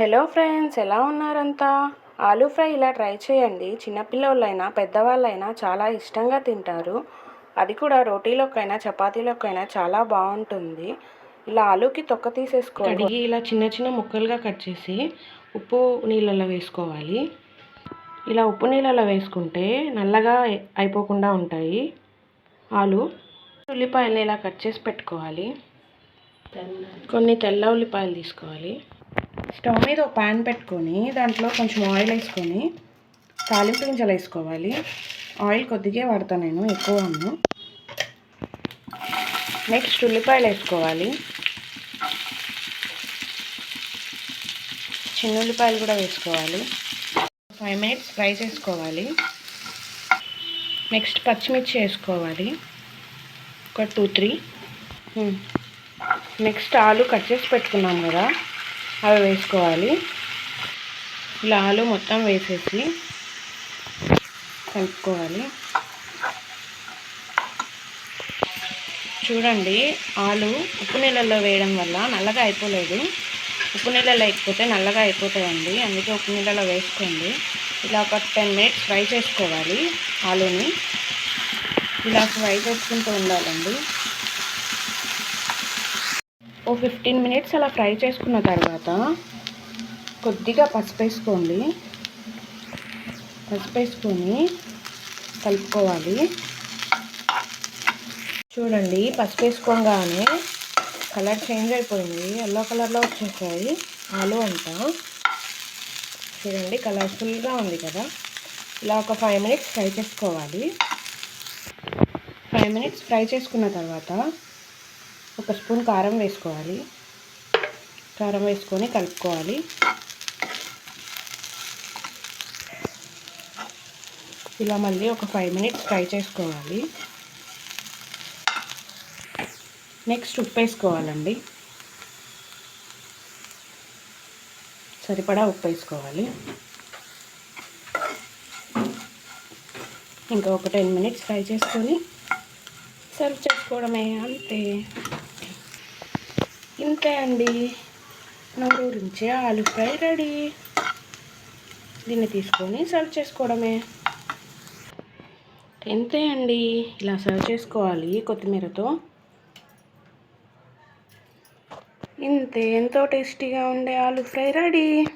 Hello friends ఎలా ఉన్నారంతా? Aloo fry ఇలా ట్రై చేయండి. చిన్నపిల్లలైనా పెద్దవాళ్ళైనా చాలా ఇష్టంగా తింటారు. అది కూడా రోటీలోకైనా చపాతీలోకైనా చాలా బాగుంటుంది. ఇలా ఆలూకి తొక్క తీసేసుకోవాలి కడిగి ఇలా చిన్న చిన్న ముక్కలుగా కట్ చేసి ఉప్పు నీళ్ళలో వేసుకోవాలి. ఇలా ఉప్పు నీళ్ళలో వేసుకుంటే నల్లగా అయిపోకుండా ఉంటాయి ఆలు. ఉల్లిపాయలు ఇలా కట్ చేసి పెట్టుకోవాలి. కొన్ని తెల్ల ఉల్లిపాయలు తీసుకోవాలి. స్టవ్ మీద ఒక ప్యాన్ పెట్టుకొని దాంట్లో కొంచెం ఆయిల్ వేసుకొని తాలింపు గింజలు వేసుకోవాలి. ఆయిల్ కొద్దిగా వాడతాను నేను ఎక్కువ అన్ను నెక్స్ట్ ఉల్లిపాయలు వేసుకోవాలి. చిన్న ఉల్లిపాయలు కూడా వేసుకోవాలి. ఫైవ్ మినిట్స్ ఫ్రై చేసుకోవాలి. నెక్స్ట్ పచ్చిమిర్చి వేసుకోవాలి. ఒక two three. Next aloo cut చేసి పెట్టుకున్నాం కదా. అవి వేసుకోవాలి. ఇలా ఆలు మొత్తం వేసేసి కలుపుకోవాలి. చూడండి ఆలు ఉప్పు నీళ్ళల్లో వేయడం వల్ల నల్లగా అయిపోలేదు. ఉప్పు నీళ్ళలో ఎక్కిపోతే నల్లగా అయిపోతాయండి. అందుకే ఉప్పు నీళ్ళలో వేసుకోండి. ఇలా ఒక టెన్ మినిట్స్ ఫ్రై చేసుకోవాలి ఆలుని. ఇలా ఫ్రై చేసుకుంటూ ఉండాలండి. ఓ ఫిఫ్టీన్ మినిట్స్ అలా ఫ్రై చేసుకున్న తర్వాత కొద్దిగా పసుపు వేసుకోండి. పసుపు వేసుకొని కలుపుకోవాలి. చూడండి పసుపు వేసుకోగానే కలర్ చేంజ్ అయిపోయింది. ఎల్లో కలర్లో వచ్చేసాయి ఆలు అంతా చూడండి కలర్ఫుల్గా ఉంది కదా. ఇలా ఒక ఫైవ్ మినిట్స్ ఫ్రై చేసుకోవాలి. ఫైవ్ మినిట్స్ ఫ్రై చేసుకున్న తర్వాత ఒక స్పూన్ కారం వేసుకోవాలి. కారం వేసుకొని కలుపుకోవాలి. ఇలా మళ్ళీ ఒక ఫైవ్ మినిట్స్ ఫ్రై చేసుకోవాలి. నెక్స్ట్ ఉప్పు వేసుకోవాలండి. సరిపడా ఉప్పు వేసుకోవాలి. ఇంకా ఒక టెన్ మినిట్స్ ఫ్రై చేసుకొని సర్వ్ చేసుకోవడమే అంతే. ఇంతే అండి? నూరుంచే ఆలు ఫ్రై రెడీ. దీన్ని తీసుకొని సర్వ్ చేసుకోవడమే. ఎంతే అండి ఇలా సర్వ్ చేసుకోవాలి కొత్తిమీరతో. ఇంతే ఎంతో టేస్టీగా ఉండే ఆలు ఫ్రై రెడీ.